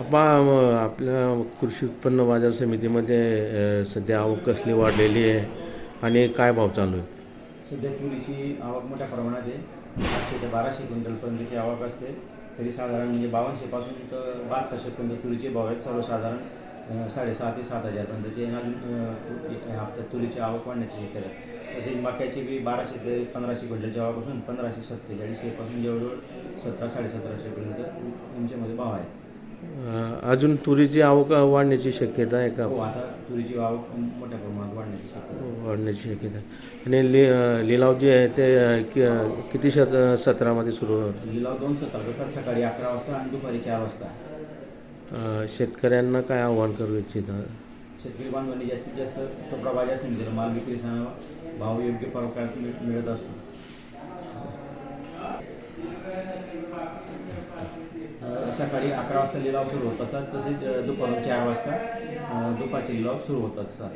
आप्पा आपल्या कृषी उत्पन्न बाजार समितीमध्ये सध्या आवक कसली वाढलेली आहे आणि काय भाव चालू आहे? सध्या तुरीची आवक मोठ्या प्रमाणात आहे. आठशे ते बाराशे क्विंटलपर्यंतची आवक असते. तरी साधारण म्हणजे बावनशेपासून तर बहात्तरशेपर्यंत तुरीचे भाव आहेत. सर्वसाधारण साडेसहा ते सात हजारपर्यंतचे अजून अं, आपल्या तुरीची आवक वाढण्याची शक्यता आहे. तसेच मक्याची बी बाराशे ते पंधराशे क्विंटल जेव्हापासून पंधराशे पंधराशे सत्तेचाळीसशेपासून जवळजवळ सतरा साडेसतराशेपर्यंत यांच्यामध्ये भाव आहे. अजून तुरीची आवक वाढण्याची शक्यता आहे का? हो आता तुरीची आवक मोठ्या प्रमाणात वाढण्याची शक्यता आहे. वाढण्याची शक्यता आहे. आणि लि लिलाव जे आहे ते कि- किती शत सत्रामध्ये सुरू होतं लिलाव दोन सतरा सकाळी अकरा वाजता आणि दुपारी चार वाजता. अ, शेतकऱ्यांना काय आव्हान करू इच्छिता? शेतकरी बांधवांनी जास्तीत जास्त चोपडा बाजार समितीला माल विक्रीस आणावा भाव योग्य प्रकारात मिळ- मिळत असतो. सकाळी अकरा वाजता लिलाव सुरू होत असतात तसेच दुपार दुपारून चार वाजता दुपारचे लिलाव सुरू होत असतात.